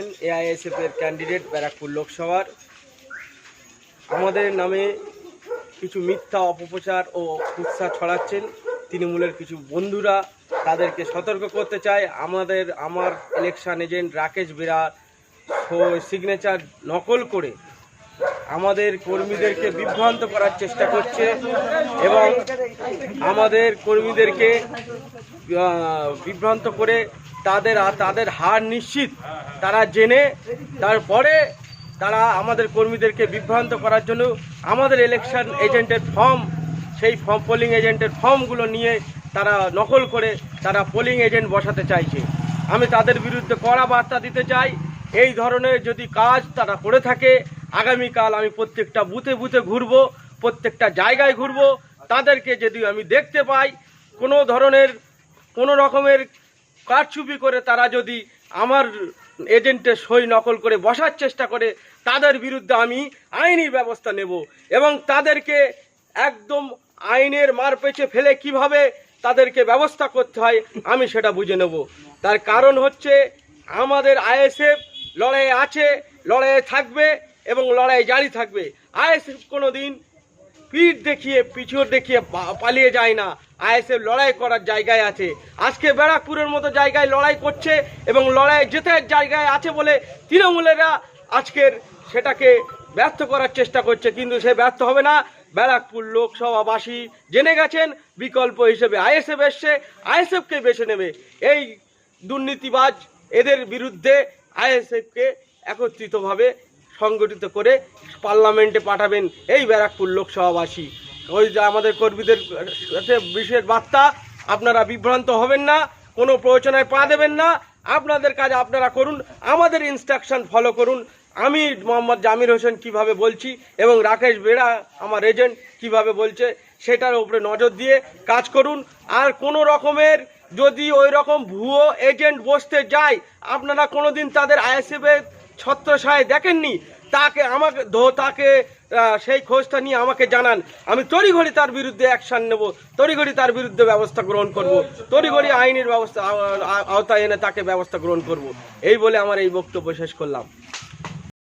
আছেন এআইএসএফ এর ক্যান্ডিডেট ব্যারাকপুর লোকসভার। আমাদের নামে কিছু মিথ্যা অপপ্রচার ও কুৎসা ছড়াচ্ছেন। তৃণমূলের কিছু বন্ধুরা তাদেরকে সতর্ক করতে চাই আমাদের, আমার ইলেকশন এজেন্ট রাকেশ বিরাট সিগনেচার নকল করে আমাদের কর্মীদেরকে বিভ্রান্ত করার চেষ্টা করছে এবং আমাদের কর্মীদেরকে বিভ্রান্ত করে তাদের তাদের হার নিশ্চিত তারা জেনে তারপরে তারা আমাদের কর্মীদেরকে বিভ্রান্ত করার জন্য আমাদের ইলেকশন এজেন্টের ফর্ম সেই ফর্ম পোলিং এজেন্টের ফর্মগুলো নিয়ে তারা নকল করে তারা পোলিং এজেন্ট বসাতে চাইছে। আমি তাদের বিরুদ্ধে কড়া বার্তা দিতে চাই, এই ধরনের যদি কাজ তারা করে থাকে আগামীকাল আমি প্রত্যেকটা বুথে বুথে ঘুরবো, প্রত্যেকটা জায়গায় ঘুরবো। তাদেরকে যদি আমি দেখতে পাই, কোনো ধরনের, কোনো রকমের কারচুপি করে তারা যদি আমার এজেন্টের সই নকল করে বসার চেষ্টা করে, তাদের বিরুদ্ধে আমি আইনি ব্যবস্থা নেব এবং তাদেরকে একদম আইনের মার পেছে ফেলে কীভাবে তাদেরকে ব্যবস্থা করতে হয়, আমি সেটা বুঝে নেব। তার কারণ হচ্ছে, আমাদের আইএসএফ লড়াইয়ে আছে, লড়াইয়ে থাকবে এবং লড়াই জারি থাকবে। আইএসএফ কোনো দিন পিঠ দেখিয়ে পিছুর দেখিয়ে পালিয়ে যায় না। আইএসএফ লড়াই করার জায়গায় আছে। আজকে ব্যারাকপুরের মতো জায়গায় লড়াই করছে এবং লড়াই জেতার জায়গায় আছে বলে তৃণমূলেরা আজকের সেটাকে ব্যর্থ করার চেষ্টা করছে। কিন্তু সে ব্যর্থ হবে না। ব্যারাকপুর লোকসভাবাসী জেনে গেছেন, বিকল্প হিসেবে আইএসএফ এসছে। আইএসএফকে বেছে নেবে। এই দুর্নীতিবাজ এদের বিরুদ্ধে আইএসএফকে একত্রিতভাবে সংগঠিত করে পার্লামেন্টে পাঠাবেন এই ব্যারাকপুর লোকসভাবাসী। ওই যে আমাদের কর্মীদের বিশেষ বার্তা, আপনারা বিভ্রান্ত হবেন না, কোনো প্রয়োজনায় পা দেবেন না। আপনাদের কাজ আপনারা করুন, আমাদের ইনস্ট্রাকশন ফলো করুন। আমি মোহাম্মদ জামির হোসেন কীভাবে বলছি এবং রাকেশ বেড়া আমার এজেন্ট কীভাবে বলছে সেটার উপরে নজর দিয়ে কাজ করুন। আর কোনো রকমের যদি ওই রকম ভুয়ো এজেন্ট বসতে যায়, আপনারা কোনোদিন তাদের আইএসএফের ছত্রছায় দেখেননি? তাকে, আমাকে তাকে সেই খোঁজটা নিয়ে আমাকে জানান। আমি তড়িঘড়ি তার বিরুদ্ধে অ্যাকশান নেব, তড়িঘড়ি তার বিরুদ্ধে ব্যবস্থা গ্রহণ করব, তড়িঘড়ি আইনের ব্যবস্থা আওতায় এনে তাকে ব্যবস্থা গ্রহণ করব। এই বলে আমার এই বক্তব্য শেষ করলাম।